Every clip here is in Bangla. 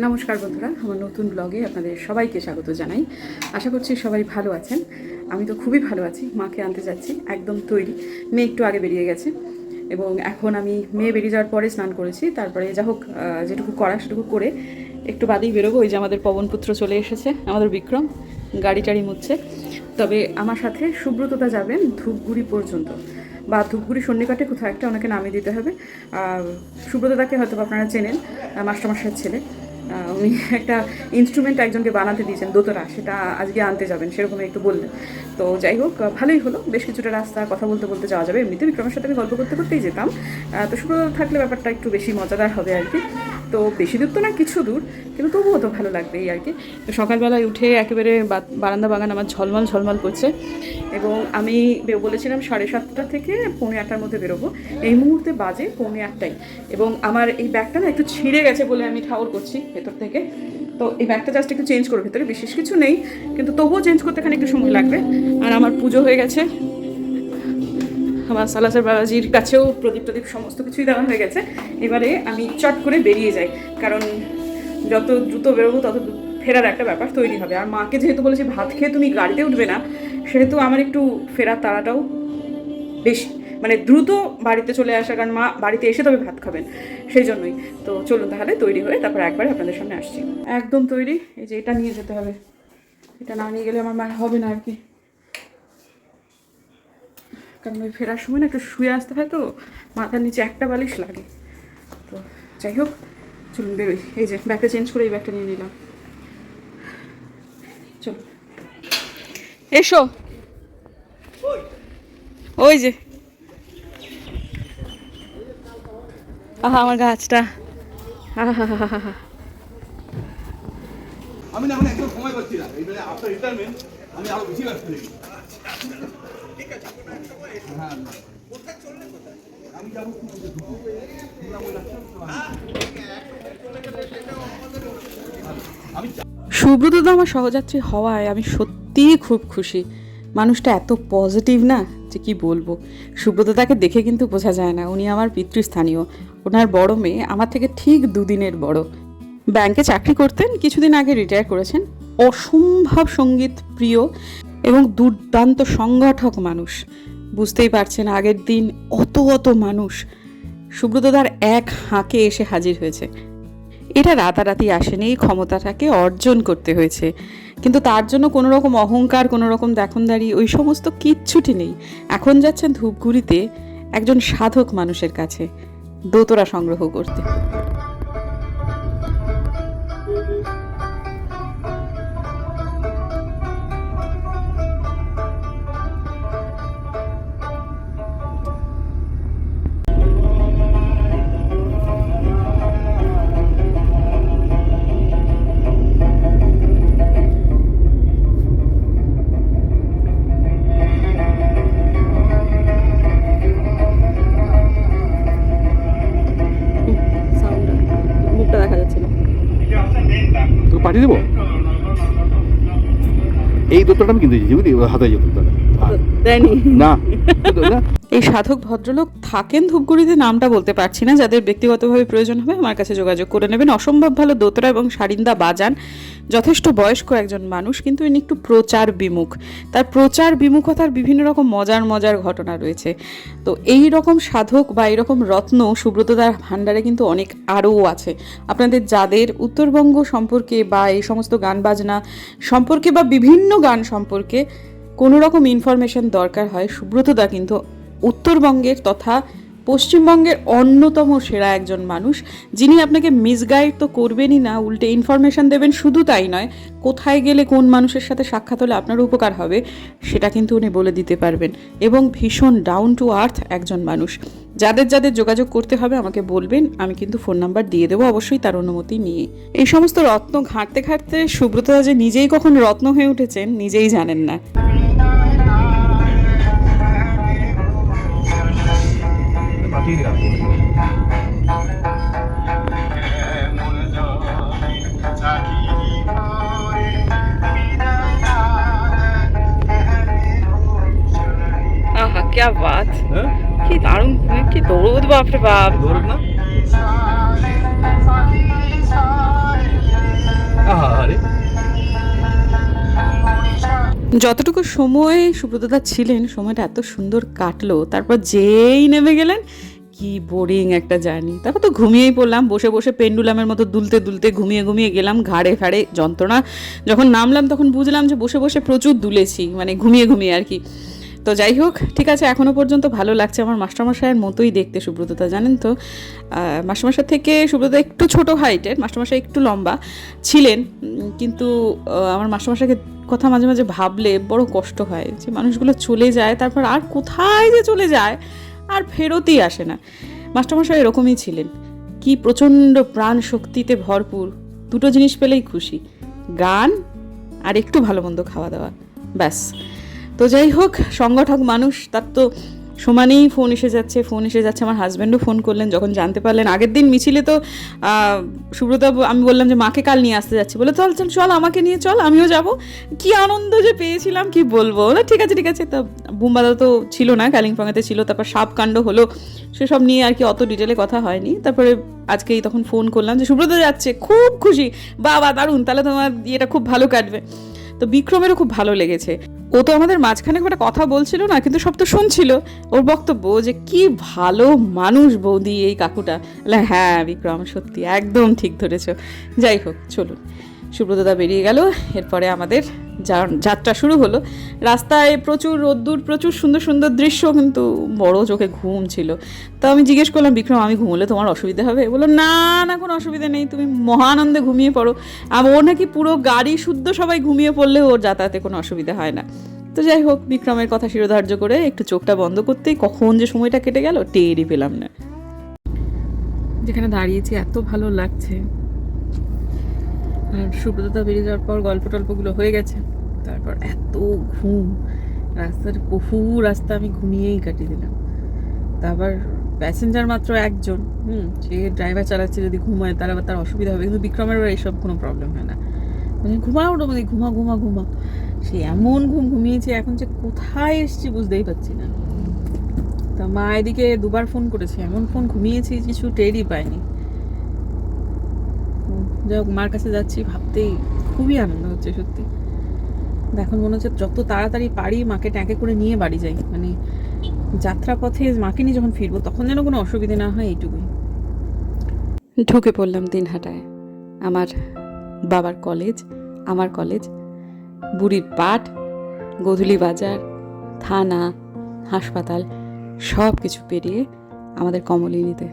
নমস্কার বন্ধুরা, আমার নতুন ব্লগে আপনাদের সবাইকে স্বাগত জানাই। আশা করছি সবাই ভালো আছেন। আমি তো খুবই ভালো আছি, মাকে আনতে যাচ্ছি, একদম তৈরি। মেয়ে একটু আগে বেরিয়ে গেছে এবং এখন আমি মেয়ে বেরিয়ে যাওয়ার পরে স্নান করেছি। তারপরে যা হোক যেটুকু করা সেটুকু করে একটু বাদেই বেরোবো। ওই যে আমাদের পবনপুত্র চলে এসেছে, আমাদের বিক্রম, গাড়ি টাড়ি মুচ্ছে তবে আমার সাথে সুব্রততা যাবেন ধূপগুড়ি পর্যন্ত। বা ধূপগুড়ি সন্নিকটে কোথাও একটা, ওনাকে নামিয়ে দিতে হবে। সুব্রতদাকে হয়তো আপনারা চেনেন মাস্টারমশাইয়ের ছেলে। উনি একটা ইনস্ট্রুমেন্ট একজনকে বানাতে দিয়েছেন দোতরা সেটা আজকে আনতে যাবেন, সেরকম একটু বললেন। তো যাই হোক ভালোই হলো, বেশ কিছুটা রাস্তা কথা বলতে বলতে যাওয়া যাবে। এমনিতে বিক্রমের সাথে আমি গল্প করতে করতেই যেতাম। তো সুব্রত থাকলে ব্যাপারটা একটু বেশি মজাদার হবে আর কি। তো বেশি দূর তো না, কিছু দূর, কিন্তু তবুও তো ভালো লাগবে এই আর কি। তো সকালবেলায় উঠে একেবারে বারান্দা বাগান আমার ঝলমল ঝলমল করছে। এবং আমি বলেছিলাম সাড়ে সাতটা থেকে পৌনে আটটার মধ্যে বেরোবো। এই মুহূর্তে বাজে পৌনে আটটাই এবং আমার এই ব্যাগটা না একটু ছিঁড়ে গেছে বলে আমি ঠাউর করছি ভেতর থেকে। তো এই ব্যাগটা জাস্ট একটু চেঞ্জ করব ভেতরে বিশেষ কিছু নেই, কিন্তু তবুও চেঞ্জ করতে এখানে একটু সময় লাগবে। আর আমার পুজো হয়ে গেছে। আমার সালাসার বাবাজির কাছেও প্রদীপ টদীপ সমস্ত কিছুই দেওয়া হয়ে গেছে। এবারে আমি চট করে বেরিয়ে যাই, কারণ যত দ্রুত বেরোবো তত ফেরার একটা ব্যাপার তৈরি হবে। আর মাকে যেহেতু বলেছি ভাত খেয়ে তুমি গাড়িতে উঠবে না, সেহেতু আমার একটু ফেরার তাড়াটাও বেশি। মানে দ্রুত বাড়িতে চলে আসা, কারণ মা বাড়িতে এসে তবে ভাত খাবেন, সেই জন্যই। তো চলুন তাহলে তৈরি হয়ে তারপর একবারে আপনাদের সামনে আসছি। একদম তৈরি, এই যে এটা নিয়ে যেতে হবে। এটা না নিয়ে গেলে আমার মা হবে না আর কি। কারণ ওই ফেরার সময় না একটু শুয়ে আসতে হয় তো, মাথার নিচে একটা বালিশ লাগে। তো যাই হোক, চলুন বেরোই। এই যে, ব্যাগটা চেঞ্জ করে এই ব্যাগটা নিয়ে নিলাম। চল। এসো। ওই যে। আহা, আমার গাছটা। আমি না এখন একদম সময় পাচ্ছি না। আমি আরও বেশি ব্যস্ত সুব্রত দা আমার সহযাত্রী হওয়ায় আমি সত্যিই খুব খুশি। মানুষটা এত পজিটিভ না যে কি বলব? সুব্রতদাকে দেখে কিন্তু বোঝা যায় না, উনি আমার পিতৃস্থানীয়। ওনার বড় মেয়ে আমার থেকে ঠিক দুদিনের বড়। ব্যাংকে চাকরি করতেন, কিছুদিন আগে রিটায়ার করেছেন। অসম্ভব সংগীত প্রিয় এবং দুর্দান্ত সংগঠক মানুষ। বুঝতেই পারছেন আগের দিন অত অত মানুষ। সুব্রতদার এক হাঁকে এসে হাজির হয়েছে। এটা রাতারাতি আসেনি, এই ক্ষমতাটাকে অর্জন করতে হয়েছে। কিন্তু তার জন্য কোনো রকম অহংকার কোনো রকম দেখনদারি, ওই সমস্ত কিচ্ছুটি নেই। এখন যাচ্ছেন ধূপগুড়িতে একজন সাধক মানুষের কাছে, দোতরা সংগ্রহ করতে। পাঠিয়ে দেবো? এই দোতলাটা আমি কিনতে চাইছি বুঝলি? হাতে যে দোতলাটা না। না। এই সাধক ভদ্রলোক থাকেন ধূপগুড়িতে নামটা বলতে পারছি না। যাদের ব্যক্তিগতভাবে প্রয়োজন হবে আমার কাছে যোগাযোগ করে নেবেন। অসম্ভব ভালো দোতরা এবং সারিন্দা বাজান। যথেষ্ট বয়স্ক একজন মানুষ, কিন্তু ইনি একটু প্রচার বিমুখ। তার প্রচার বিমুখতার বিভিন্ন রকম মজার মজার ঘটনা রয়েছে। তো এই রকম সাধক বা এরকম রত্ন সুব্রতদার ভাণ্ডারে কিন্তু অনেক আরও আছে। আপনাদের যাদের উত্তরবঙ্গ সম্পর্কে বা এই সমস্ত গান বাজনা সম্পর্কে বা বিভিন্ন গান সম্পর্কে কোনো রকম ইনফরমেশন দরকার হয় সুব্রতদা কিন্তু উত্তরবঙ্গের তথা পশ্চিমবঙ্গের অন্যতম সেরা একজন মানুষ, যিনি আপনাকে মিসগাইড তো করবেনই না, উল্টে ইনফরমেশন দেবেন শুধু তাই নয়, কোথায় গেলে কোন মানুষের সাথে সাক্ষাৎ হলে আপনার উপকার হবে, সেটা কিন্তু উনি বলে দিতে পারবেন। এবং ভীষণ ডাউন টু আর্থ একজন মানুষ। যাদের যাদের যোগাযোগ করতে হবে, আমাকে বলবেন, আমি কিন্তু ফোন নাম্বার দিয়ে দেবো, অবশ্যই তার অনুমতি নিয়ে। এই সমস্ত রত্ন ঘাঁটতে ঘাঁটতে সুব্রতদা যে নিজেই কখন রত্ন হয়ে উঠেছেন, নিজেই জানেন না। পাঠিয়ে দিলাম क्या बात কি দারুণ কি দৌড় বাপ রে বাপ। দৌড় না? আরে। যতটুকু সময় সুব্রতদা ছিলেন সময়টা এত সুন্দর কাটলো তারপর যেই নেমে গেলেন কি বোরিং একটা জার্নি তারপর তো ঘুমিয়েই পড়লাম, বসে বসে পেন্ডুলামের মতো দুলতে দুলতে ঘুমিয়ে ঘুমিয়ে গেলাম, ঘাড়ে ফাড়ে যন্ত্রণা। যখন নামলাম তখন বুঝলাম যে বসে বসে প্রচুর দুলেছি মানে ঘুমিয়ে ঘুমিয়ে আর কি। তো যাই হোক, ঠিক আছে এখনও পর্যন্ত ভালো লাগছে আমার মাস্টারমশাইয়ের মতোই দেখতে সুব্রততা জানেন তো? মাস্টারমশাই থেকে সুব্রত একটু ছোট হাইটের মাস্টারমশাই একটু লম্বা ছিলেন কিন্তু আমার মাস্টারমশাইকে কথা মাঝে মাঝে ভাবলে বড় কষ্ট হয় যে মানুষগুলো চলে যায়, তারপর আর কোথায় যে চলে যায়? আর ফেরতই আসে না। মাস্টারমশাই এরকমই ছিলেন। কি প্রচণ্ড প্রাণ শক্তিতে ভরপুর। দুটো জিনিস পেলেই খুশি। গান আর একটু ভালো মন্দ খাওয়া দাওয়া। ব্যাস। তো যাই হোক, সংগঠক মানুষ, তার তো সমানেই ফোন এসে যাচ্ছে, ফোন এসে যাচ্ছে, আমার হাজব্যান্ডও ফোন করলেন, যখন জানতে পারলেন। আগের দিন মিছিলে তো সুব্রতা আমি বললাম যে, মাকে কাল নিয়ে আসতে যাচ্ছি। বলে, চল চল চল, আমাকে নিয়ে চল, আমিও যাব। কি আনন্দ যে পেয়েছিলাম, কি বলব? না ঠিক আছে ঠিক আছে। তা বুম্বাদা তো ছিল না, কালিম্পংয়েতে ছিল, তারপর সাপ কাণ্ড হলো, সেসব নিয়ে আর কি অত ডিটেলে কথা হয়নি। তারপরে আজকেই তখন ফোন করলাম যে, সুব্রত যাচ্ছে, খুব খুশি। বাবা, দারুণ, তাহলে তোমার ইয়েটা খুব ভালো কাটবে। তো বিক্রমেরও খুব ভালো লেগেছে। ও তো আমাদের মাঝখানে একটা কথা বলছিল না, কিন্তু সব তো শুনছিল। ওর বক্তব্য যে কি ভালো মানুষ বৌদি এই কাকুটা। হ্যাঁ বিক্রম, সত্যি, একদম ঠিক ধরেছ। যাই হোক, চলুন। সুব্রতদা বেরিয়ে গেল। এরপরে আমাদের যাত্রা শুরু হলো। রাস্তায় প্রচুর রোদ্দুর, প্রচুর সুন্দর সুন্দর দৃশ্য, কিন্তু বড় চোখে ঘুম ছিল। তো আমি জিজ্ঞেস করলাম, বিক্রম, আমি ঘুমোলে তোমার অসুবিধা হবে? বলল, না না, কোনো অসুবিধা নেই। তুমি মহানন্দে ঘুমিয়ে পড়ো। আর ও নাকি পুরো গাড়ি শুদ্ধ সবাই ঘুমিয়ে পড়লেও ওর যাতায়াতে কোনো অসুবিধা হয় না। তো যাই হোক, বিক্রমের কথা শিরোধার্য করে একটু চোখটা বন্ধ করতেই কখন যে সময়টা কেটে গেল, টেরই পেলাম না। যেখানে দাঁড়িয়েছি, এত ভালো লাগছে। আর সুব্রততা বেরিয়ে যাওয়ার পর গল্প টল্পগুলো হয়ে গেছে। তারপর এত ঘুম রাস্তার বহু রাস্তা আমি ঘুমিয়েই কাটিয়ে দিলাম। তারপর প্যাসেঞ্জার মাত্র একজন হুম সে ড্রাইভার চালাচ্ছে যদি ঘুমায় তার আবার তার অসুবিধা হবে। কিন্তু বিক্রমের এইসব কোনো প্রবলেম হয় না। মানে ঘুমা ওটা মানে ঘুমা ঘুমা ঘুমা সে এমন ঘুম ঘুমিয়েছে এখন যে কোথায় এসছি বুঝতেই পারছি না। তা মা এদিকে দুবার ফোন করেছে এমন ফোন ঘুমিয়েছি কিছু টেরই হুম, যাই হোক মার কাছে যাচ্ছি, ভাবতেই খুবই আনন্দ হচ্ছে সত্যি। এখন মনে হচ্ছে যত তাড়াতাড়ি পারি মাকে ট্যাঁকে করে নিয়ে বাড়ি যাই। মানে যাত্রা পথে মাকে নিয়ে যখন ফিরবো, তখন যেন কোনো অসুবিধা না হয় এইটুকুই। ঢুকে পড়লাম দিনহাটায়। আমার বাবার কলেজ, আমার কলেজ, বুড়ির পাট, গোধূলি বাজার, থানা, হাসপাতাল সব কিছু পেরিয়ে আমাদের কমলিনীতে।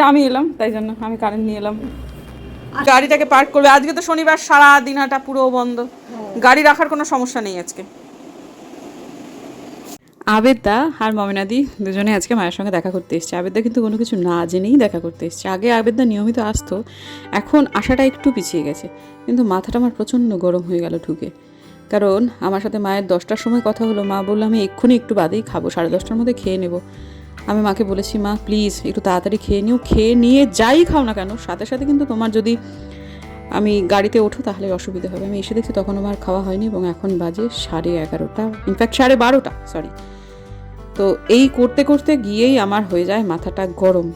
যে আমি এলাম তাই জন্য আমি কারেন্ট নিয়ে এলাম। গাড়িটাকে পার্ক করবে। আজকে তো শনিবার সারা দিনটা পুরো বন্ধ। গাড়ি রাখার কোনো সমস্যা নেই আজকে। আবেদা আর মমিনাদি দুজনে আজকে মায়ের সঙ্গে দেখা করতে এসছে। আবেদা কিন্তু কোনো কিছু না জেনেই দেখা করতে এসছে। আগে আবেদা নিয়মিত আসতো এখন আসাটা একটু পিছিয়ে গেছে। কিন্তু মাথাটা আমার প্রচণ্ড গরম হয়ে গেল ঢুকে। কারণ আমার সাথে মায়ের দশটার সময় কথা হলো। মা বলল আমি এক্ষুনি একটু বাদেই খাব। সাড়ে দশটার মধ্যে খেয়ে নেব। আমি মাকে বলেছি, মা প্লিজ একটু তাড়াতাড়ি খেয়ে নিও। খেয়ে নিয়ে যাই খাও না কেন, সাথে সাথে কিন্তু তোমার যদি আমি গাড়িতে ওঠো তাহলে অসুবিধা হবে। আমি এসে দেখছি তখন আমার খাওয়া হয়নি এবং এখন বাজে সাড়ে এগারোটা ইনফ্যাক্ট সাড়ে বারোটা সরি তো এই করতে করতে গিয়েই আমার হয়ে যায় মাথাটা গরম।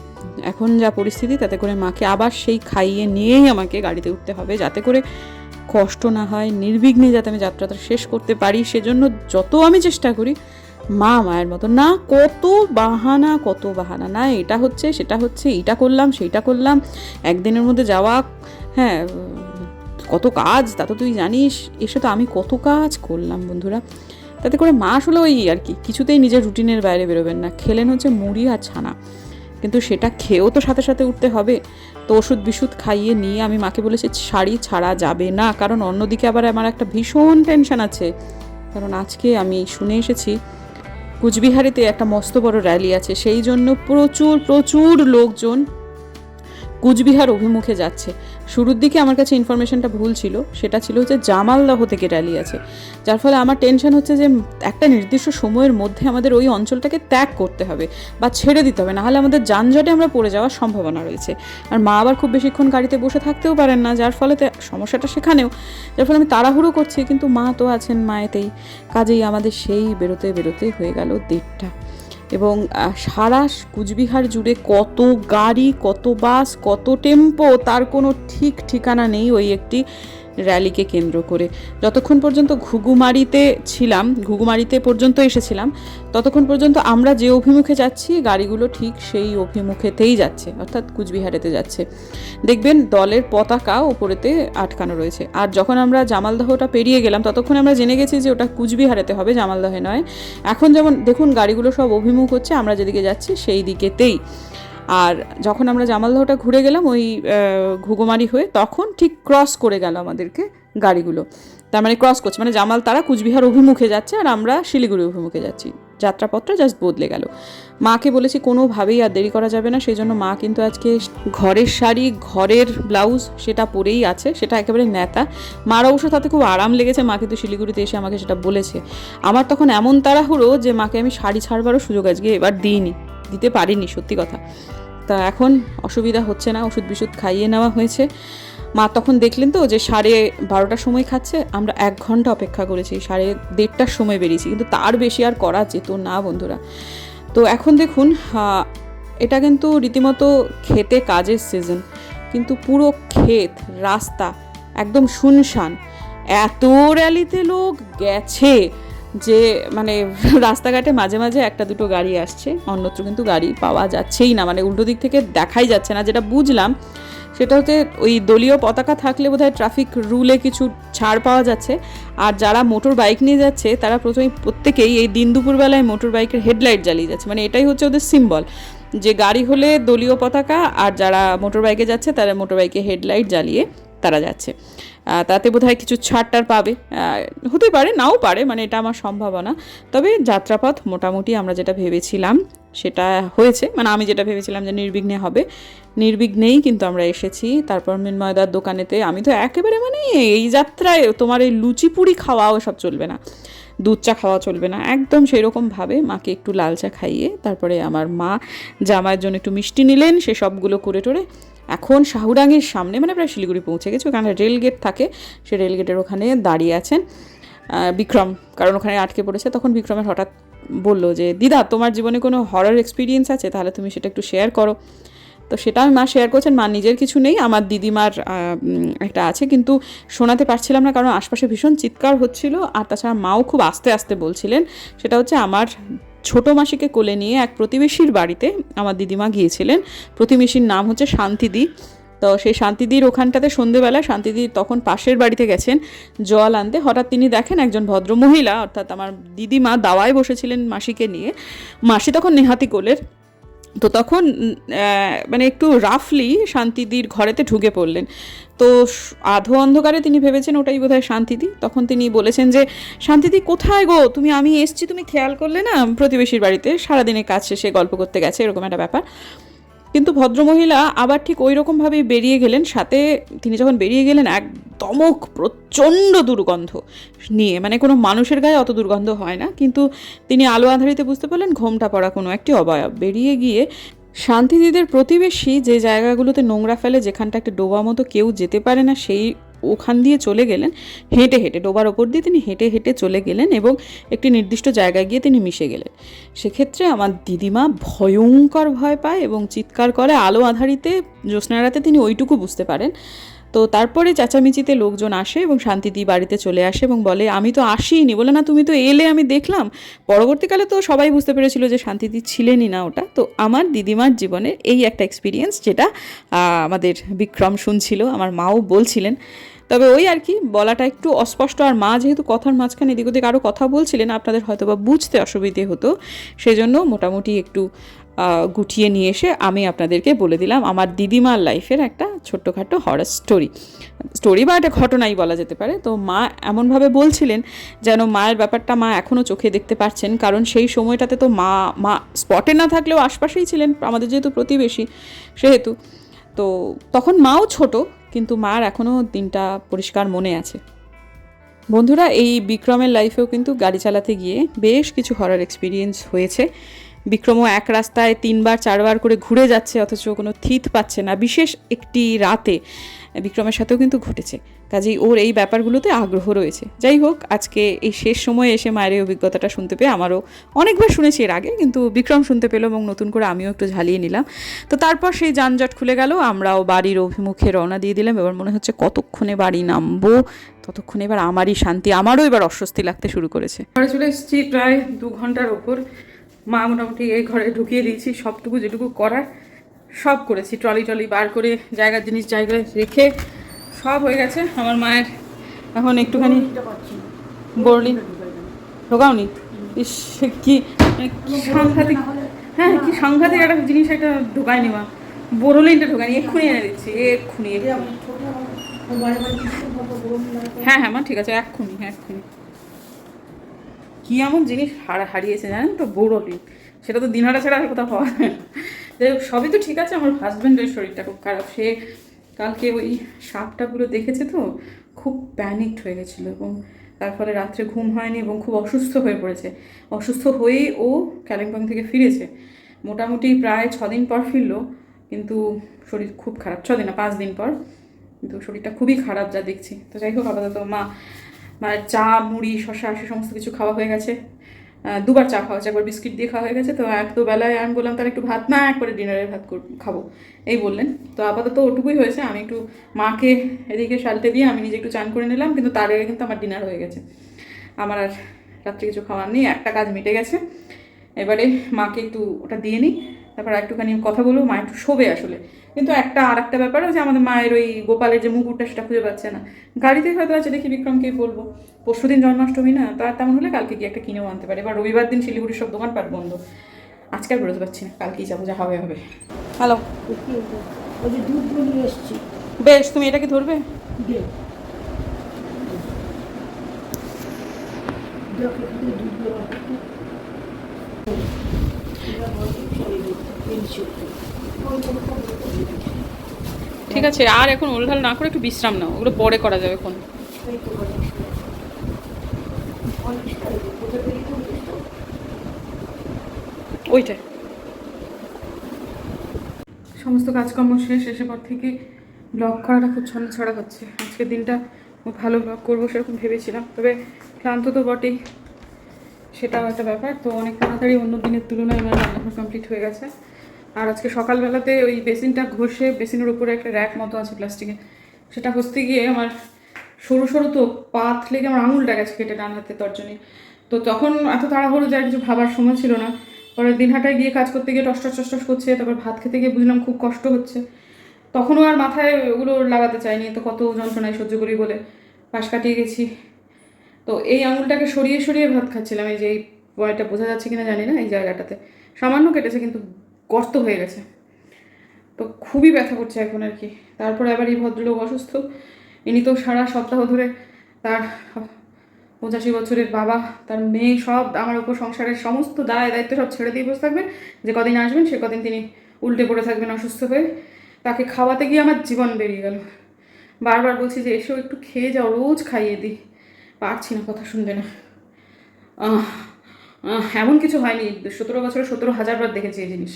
এখন যা পরিস্থিতি, তাতে করে মাকে আবার সেই খাইয়ে নিয়েই আমাকে গাড়িতে উঠতে হবে, যাতে করে কষ্ট না হয়, নির্বিঘ্নে যাতে আমি যাত্রাটা শেষ করতে পারি। সেজন্য যত আমি চেষ্টা করি মা মায়ের মতো। না, কত বাহানা কত বাহানা। না, এটা হচ্ছে, সেটা হচ্ছে এটা করলাম, সেইটা করলাম। একদিনের মধ্যে যাওয়া হ্যাঁ কত কাজ, তা তো তুই জানিস। এসে তো আমি কত কাজ করলাম, বন্ধুরা। তাতে করে মা আসলে ওই আর কি, কিছুতেই নিজের রুটিনের বাইরে বেরোবেন না। খেলেন হচ্ছে মুড়ি আর ছানা। কিন্তু সেটা খেয়েও তো সাথে সাথে উঠতে হবে। তো ওষুধ বিশুদ খাইয়ে নিয়ে আমি মাকে বলেছি, শাড়ি ছাড়া যাবে না। কারণ অন্যদিকে আবার আমার একটা ভীষণ টেনশন আছে। কারণ আজকে আমি শুনে এসেছি কুচবিহারেতে একটা মস্ত বড় র্যালি আছে সেই জন্য প্রচুর প্রচুর লোকজন কুচবিহার অভিমুখে যাচ্ছে। শুরুর দিকে আমার কাছে ইনফরমেশনটা ভুল ছিল, সেটা ছিল যে জামালদহ থেকে র্যালি আছে। যার ফলে আমার টেনশন হচ্ছে যে একটা নির্দিষ্ট সময়ের মধ্যে আমাদের ওই অঞ্চলটাকে ত্যাগ করতে হবে বা ছেড়ে দিতে হবে, নাহলে আমাদের যানজটে আমরা পড়ে যাওয়ার সম্ভাবনা রয়েছে। আর মা আবার খুব বেশিক্ষণ গাড়িতে বসে থাকতেও পারেন না, যার ফলে সমস্যাটা সেখানেও। যার ফলে আমি তাড়াহুড়ো করছি, কিন্তু মা তো আছেন মায়েতেই। কাজেই আমাদের সেই বেরোতে বেরোতে হয়ে গেল দেড়টা। এবং সারা কুচবিহার জুড়ে কত গাড়ি, কত বাস, কত টেম্পো, তার কোনো ঠিক ঠিকানা নেই ওই একটি র্যালিকে কেন্দ্র করে। যতক্ষণ পর্যন্ত ঘুঘুমারিতে ছিলাম, ঘুঘুমারিতে পর্যন্ত এসেছিলাম, ততক্ষণ পর্যন্ত আমরা যে অভিমুখে যাচ্ছি, গাড়িগুলো ঠিক সেই অভিমুখেতেই যাচ্ছে, অর্থাৎ কুচবিহারেতে যাচ্ছে। দেখবেন দলের পতাকা ওপরেতে আটকানো রয়েছে। আর যখন আমরা জামালদহটা পেরিয়ে গেলাম, ততক্ষণ আমরা জেনে গেছি যে ওটা কুচবিহারেতে হবে, জামালদহে নয়। এখন যেমন দেখুন, গাড়িগুলো সব অভিমুখ হচ্ছে, আমরা যেদিকে যাচ্ছি সেই দিকেতেই। আর যখন আমরা জামালদহটা ঘুরে গেলাম ওই ঘুঘুমারি হয়ে, তখন ঠিক ক্রস করে গেল আমাদেরকে গাড়িগুলো। তার মানে ক্রস করছে মানে জামাল তারা কুচবিহার অভিমুখে যাচ্ছে আর আমরা শিলিগুড়ি অভিমুখে যাচ্ছি। যাত্রাপত্র জাস্ট বদলে গেল। মাকে বলেছি কোনোভাবেই আর দেরি করা যাবে না, সেই জন্য মা কিন্তু আজকে ঘরের শাড়ি, ঘরের ব্লাউজ সেটা পরেই আছে, সেটা একেবারে নেতা মার অবশ্য তাতে খুব আরাম লেগেছে, মা কিন্তু শিলিগুড়িতে এসে আমাকে সেটা বলেছে। আমার তখন এমন তাড়াহুড়ো যে মাকে আমি শাড়ি ছাড়বারও সুযোগ আজকে এবার দিইনি, দিতে পারিনি, সত্যি কথা। তা এখন অসুবিধা হচ্ছে না, ওষুধ বিষুধ খাইয়ে নেওয়া হয়েছে। মা তখন দেখলেন তো যে সাড়ে বারোটার সময় খাচ্ছে, আমরা এক ঘণ্টা অপেক্ষা করেছি, সাড়ে দেড়টার সময় বেরিয়েছি, কিন্তু তার বেশি আর করা যেত না বন্ধুরা। তো এখন দেখুন এটা কিন্তু রীতিমতো খেতে কাজের সিজন কিন্তু পুরো ক্ষেত, রাস্তা একদম শুনশান। এত র্যালিতে লোক গেছে। যে মানে রাস্তাঘাটে মাঝে মাঝে একটা দুটো গাড়ি আসছে, অন্যত্র কিন্তু গাড়ি পাওয়া যাচ্ছেই না মানে উল্টো দিক থেকে দেখাই যাচ্ছে না। যেটা বুঝলাম, সেটা হচ্ছে ওই দলীয় পতাকা থাকলে বোধহয় ট্রাফিক রুলে কিছু ছাড় পাওয়া যাচ্ছে। আর যারা মোটর বাইক নিয়ে যাচ্ছে, তারা প্রথমেই প্রত্যেকেই এই দিন দুপুরবেলায় মোটর বাইকের হেডলাইট জ্বালিয়ে যাচ্ছে। মানে এটাই হচ্ছে ওদের সিম্বল যে গাড়ি হলে দলীয় পতাকা, আর যারা মোটর বাইকে যাচ্ছে, তারা মোটর বাইকে হেডলাইট জ্বালিয়ে তারা যাচ্ছে। তাতে বোধহয় কিছু ছাড়টার পাবে। হতে পারে, নাও পারে মানে এটা আমার সম্ভাবনা। তবে যাত্রাপথ মোটামুটি আমরা যেটা ভেবেছিলাম, সেটা হয়েছে। মানে আমি যেটা ভেবেছিলাম যে নির্বিঘ্নে হবে। নির্বিঘ্নেই কিন্তু আমরা এসেছি। তারপর মিনময়দার দোকানেতে আমি তো একেবারে মানে এই যাত্রায় তোমার এই লুচি পুরি খাওয়া সব চলবে না। দুধ চা খাওয়া চলবে না। একদম সেই রকমভাবে মাকে একটু লাল চা খাইয়ে, তারপরে আমার মা জামাইয়ের জন্য একটু মিষ্টি নিলেন, সে সবগুলো করে টোরে এখন শাহুডাঙ্গের সামনে মানে প্রায় শিলিগুড়ি পৌঁছে গেছে, ওখানে রেল গেট থাকে সে রেল গেটের ওখানে দাঁড়িয়ে আছেন বিক্রম। কারণ ওখানে আটকে পড়েছে, তখন বিক্রমের হঠাৎ বলল যে, দিদা, তোমার জীবনে কোনো হরার এক্সপিরিয়েন্স আছে? তাহলে তুমি সেটা একটু শেয়ার করো। তো সেটা আমি মা শেয়ার করছেন মা নিজের কিছু নেই, আমার দিদিমার একটা আছে, কিন্তু শোনাতে পারছিলাম না, কারণ আশপাশে ভীষণ চিৎকার হচ্ছিল, আর তাছাড়া মাও খুব আস্তে আস্তে বলছিলেন, সেটা হচ্ছে আমার ছোট মাসিকে কোলে নিয়ে এক প্রতিবেশীর বাড়িতে আমার দিদিমা গিয়েছিলেন। প্রতিবেশীর নাম হচ্ছে শান্তিদি। তো সেই শান্তিদির ওখানটাতে সন্ধেবেলা শান্তিদি তখন পাশের বাড়িতে গেছেন জল আনতে। হঠাৎ তিনি দেখেন একজন ভদ্র মহিলা অর্থাৎ আমার দিদিমা দাওয়ায় বসেছিলেন মাসিকে নিয়ে। মাসি তখন নেহাতি কোলের তো তখন মানে একটু রাফলি শান্তিদির ঘরেতে ঢুকে পড়লেন। তো আধো অন্ধকারে তিনি ভেবেছেন ওটাই বোধহয় শান্তিদি। তখন তিনি বলেছেন যে, শান্তিদি, কোথায় গো? তুমি, আমি এসছি, তুমি খেয়াল করলে না? প্রতিবেশীর বাড়িতে। সারাদিনের কাজ শেষে গল্প করতে গেছে, এরকম একটা ব্যাপার। কিন্তু ভদ্রমহিলা আবার ঠিক ওই রকমভাবেই বেরিয়ে গেলেন। সাথে তিনি যখন বেরিয়ে গেলেন, এক দমক প্রচণ্ড দুর্গন্ধ নিয়ে মানে কোনো মানুষের গায়ে অত দুর্গন্ধ হয় না, কিন্তু তিনি আলো আধারিতে বুঝতে পারলেন ঘোমটা পড়া কোনো একটি অবয়ব। বেরিয়ে গিয়ে শান্তিদিদের প্রতিবেশী যে জায়গাগুলোতে নোংরা ফেলে, যেখানটা একটা ডোবা মতো কেউ যেতে পারে না, সেই ওখান দিয়ে চলে গেলেন, হেঁটে হেঁটে, ডোবার ওপর দিয়ে তিনি হেঁটে হেঁটে চলে গেলেন এবং একটি নির্দিষ্ট জায়গায় গিয়ে তিনি মিশে গেলেন। সেক্ষেত্রে আমার দিদিমা ভয়ঙ্কর ভয় পায় এবং চিৎকার করে আলো আধারিতে, জ্যোৎস্না রাতে তিনি ওইটুকু বুঝতে পারেন। তো তারপরে চেঁচামেচিতে লোকজন আসে এবং শান্তিদি বাড়িতে চলে আসে এবং বলে, আমি তো আসিনি। বলে, না, তুমি তো এলে, আমি দেখলাম। পরবর্তীকালে তো সবাই বুঝতে পেরেছিল যে শান্তিদি ছিলেনই না ওটা। তো আমার দিদিমার জীবনের এই একটা এক্সপিরিয়েন্স যেটা আমাদের বিক্রম শুনছিল, আমার মাও বলছিলেন। তবে ওই আর কি, বলাটা একটু অস্পষ্ট। আর মা যেহেতু কথার মাঝখানে এদিক ওদিক আরও কথা বলছিলেন, আপনাদের হয়তো বা বুঝতে অসুবিধে হতো। সেজন্য মোটামুটি একটু গুটিয়ে নিয়ে এসে আমি আপনাদেরকে বলে দিলাম আমার দিদিমার লাইফের একটা ছোট্টখাটো হরার স্টোরি স্টোরি বা একটা ঘটনাই বলা যেতে পারে। তো মা এমনভাবে বলছিলেন যেন মায়ের ব্যাপারটা মা এখনও চোখে দেখতে পাচ্ছেন, কারণ সেই সময়টাতে তো মা মা স্পটে না থাকলেও আশপাশেই ছিলেন, আমাদের যেহেতু প্রতিবেশী সেহেতু। তো তখন মাও ছোট কিন্তু মার এখনও দিনটা পরিষ্কার মনে আছে। বন্ধুরা, এই বিক্রমের লাইফেও কিন্তু গাড়ি চালাতে গিয়ে বেশ কিছু হরার এক্সপিরিয়েন্স হয়েছে। বিক্রমও এক রাস্তায় তিনবার, চারবার করে ঘুরে যাচ্ছে, অথচ কোনো থিত পাচ্ছে না। বিশেষ একটি রাতে বিক্রমের সাথেও কিন্তু ঘটেছে। কাজেই ওর এই ব্যাপারগুলোতে আগ্রহ রয়েছে। যাই হোক, আজকে এই শেষ সময়ে এসে মায়ের এই অভিজ্ঞতাটা শুনতে পেয়ে আমারও অনেকবার শুনেছি এর আগে, কিন্তু বিক্রম শুনতে পেল এবং নতুন করে আমিও একটু ঝালিয়ে নিলাম। তো তারপর সেই যানজট খুলে গেল, আমরাও বাড়ির অভিমুখে রওনা দিয়ে দিলাম। এবার মনে হচ্ছে কতক্ষণে বাড়ি নামবো, ততক্ষণে এবার আমারই শান্তি, আমারও এবার অস্বস্তি লাগতে শুরু করেছে। চলে এসেছি প্রায় দু ঘণ্টার ওপর। মা মোটামুটি এই ঘরে ঢুকিয়ে দিয়েছি সবটুকু যেটুকু করার সব করেছি। ট্রলি ট্রলি বার করে জায়গার জিনিস জায়গায় রেখে সব হয়ে গেছে। আমার মায়ের এখন একটুখানি বর্লিন। ঢোকাওনি? ইস কি কি সাংঘাতিক হ্যাঁ কি সাংঘাতিক একটা জিনিস একটা ঢোকায়নি মা। বোরোলিনটা ঢোকায়নি এক্ষুনি এনে দিচ্ছি এক্ষুনি এক্ষুনি। হ্যাঁ হ্যাঁ মা ঠিক আছে এক্ষুনি হ্যাঁ এক্ষুনি। কি এমন জিনিস হারা, হারিয়েছে জানেন তো? বৌরলিন সেটা তো দিনহারা ছাড়া আর কোথাও পাওয়া যায় যাই হোক, সবই তো ঠিক আছে, আমার হাজব্যান্ডের শরীরটা খুব খারাপ। সে কালকে ওই সাপটাগুলো দেখেছে তো? খুব প্যানিকড হয়ে গেছিল এবং তার ফলে রাত্রে ঘুম হয়নি এবং খুব অসুস্থ হয়ে পড়েছে। অসুস্থ হয়েই ও কালিম্পং থেকে ফিরেছে। মোটামুটি প্রায় ছদিন পর ফিরলো, কিন্তু শরীর খুব খারাপ। ছদিন না, পাঁচ দিন পর। কিন্তু শরীরটা খুবই খারাপ যা দেখছি। তো যাই হোক, আপাতত মা মায়ের চা, মুড়ি শশা সে সমস্ত কিছু খাওয়া হয়ে গেছে। দুবার চা খাওয়া হয়েছে, একবার বিস্কিট দিয়ে খাওয়া হয়ে গেছে। তো এক দু বেলায় আমি বললাম তার একটু ভাত না, একবারে ডিনারে ভাত খাব। এই বললেন। তো আপাতত ওটুকুই হয়েছে। আমি একটু মাকে এদিকে শালতে দিয়ে আমি নিজে একটু চান করে নিলাম, কিন্তু তার আগে কিন্তু আমার ডিনার হয়ে গেছে। আমার আর রাত্রে কিছু খাওয়ার নেই, একটা কাজ মিটে গেছে। এবারে মাকে একটু ওটা দিয়ে নিই। তারপর একটুখানি কথা বলব মা একটু শোবে আসলে। কিন্তু একটা আর একটা ব্যাপার যে আমাদের মায়ের ওই গোপালের যে মুকুটটা সেটা খুঁজে পাচ্ছে না। গাড়িতে হয়তো আছে দেখি বিক্রমকে বলব। পরশু দিন জন্মাষ্টমী না তার তেমন হলে কালকে গিয়ে একটা কিনেও আনতে পারে। এবার রবিবার দিন শিলিগুড়ির সব দোকানপাট বন্ধ। আজকে আর বেরোতে পারছি না কালকেই যাব যা হবে হবে। হ্যালো। ওই যে দুধগুলো নিয়ে এসছি। বেশ তুমি এটা কি ধরবে? ঠিক আছে, আর এখন ওলঢাল না করে একটু বিশ্রাম নাও, ওগুলো পরে করা যাবে এখন? ওইটাই। সমস্ত কাজকর্ম শেষ, এসে পর থেকে ব্লগ করাটা খুব ছন্ন ছড়া হচ্ছে। আজকের দিনটা ভালো ব্লগ করব সেরকম ভেবেছিলাম, তবে ক্লান্ত তো বটেই। সেটাও একটা ব্যাপার। তো অনেক তাড়াতাড়ি অন্য দিনের তুলনায় আমার রান্নাঘর কমপ্লিট হয়ে গেছে। আর আজকে সকালবেলাতে ওই বেসিনটা ঘষে বেসিনের উপরে একটা র্যাক মতো আছে প্লাস্টিকের সেটা ঘষতে গিয়ে আমার সরু সরু তো পাত লেগে আমার আঙুলটা গেছে কেটে ডান হাতে তর্জনী। তো তখন এত তাড়াহুড়ো যায় কিছু ভাবার সময় ছিল না। পরে দিন হাটায় গিয়ে কাজ করতে গিয়ে টস টস টস টস করছে, তারপর ভাত খেতে গিয়ে বুঝলাম খুব কষ্ট হচ্ছে। তখনও আর মাথায় ওগুলো লাগাতে চাইনি তো কত যন্ত্রণায় সহ্য করি বলে। পাশ কাটিয়ে গেছি। তো এই আঙুলটাকে সরিয়ে সরিয়ে ভাত খাচ্ছিলাম। এই যে এই বয়টা বোঝা যাচ্ছে কিনা জানি না এই জায়গাটাতে। সামান্য কেটেছে কিন্তু গর্ত হয়ে গেছে। তো খুবই ব্যথা করছে এখন আর কি। তারপর আবার এই ভদ্রলোক অসুস্থ। ইনি তো সারা সপ্তাহ ধরে তার পঁচাশি বছরের বাবা, তার মেয়ে সব আমার উপর সংসারের সমস্ত দায় দায়িত্ব সব ছেড়ে দিয়ে বসে থাকবেন। যে কদিন আসবেন সে কদিন তিনি উল্টে পড়ে থাকবেন অসুস্থ হয়ে। তাকে খাওয়াতে গিয়ে আমার জীবন বেরিয়ে গেল। বারবার বলছি যে এসেও একটু খেয়ে যাও, রোজ খাইয়ে দিই। পারছি না কথা শুনবে না। এমন কিছু হয়নি। সতেরো বছরে সতেরো হাজার বার দেখেছি এই জিনিস।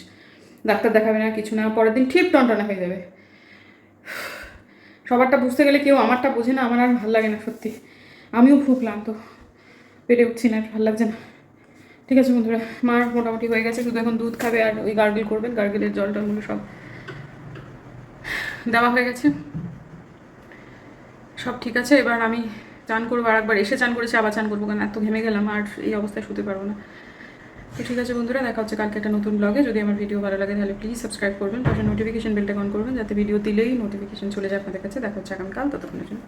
ডাক্তার দেখাবে না, কিছু না, পরের দিন ঠিক টনটনা হয়ে যাবে। সবারটা বুঝতে গেলে কেউ আমারটা বোঝে না, আমার আর ভালো লাগে না সত্যি। আমিও খুব ক্লান্ত পেরে উঠছি না ভালো লাগছে না। ঠিক আছে বন্ধুরা, মার মোটামুটি হয়ে গেছে, শুধু এখন দুধ খাবে আর ওই গার্গেল করবেন, গার্গেলের জল টলগুলো সব দেওয়া হয়ে গেছে। সব ঠিক আছে, এবার আমি চান করব আর একবার এসে চান করেছি, আবার চান করব কারণ এত ঘেমে গেলাম আর এই অবস্থায় শুতে পারব না। তো ঠিক আছে বন্ধুরা, দেখা হচ্ছে কালকে একটা নতুন ব্লগে যদি আমার ভিডিও ভালো লাগে তাহলে প্লিজ সাবস্ক্রাইব করবেন, পাশে নোটিফিকেশন বেলটা অন করবেন, যাতে ভিডিও দিলেই নোটিফিকেশন চলে যায় আপনাদের কাছে। দেখা হচ্ছে আগামীকাল, ততক্ষণের জন্য।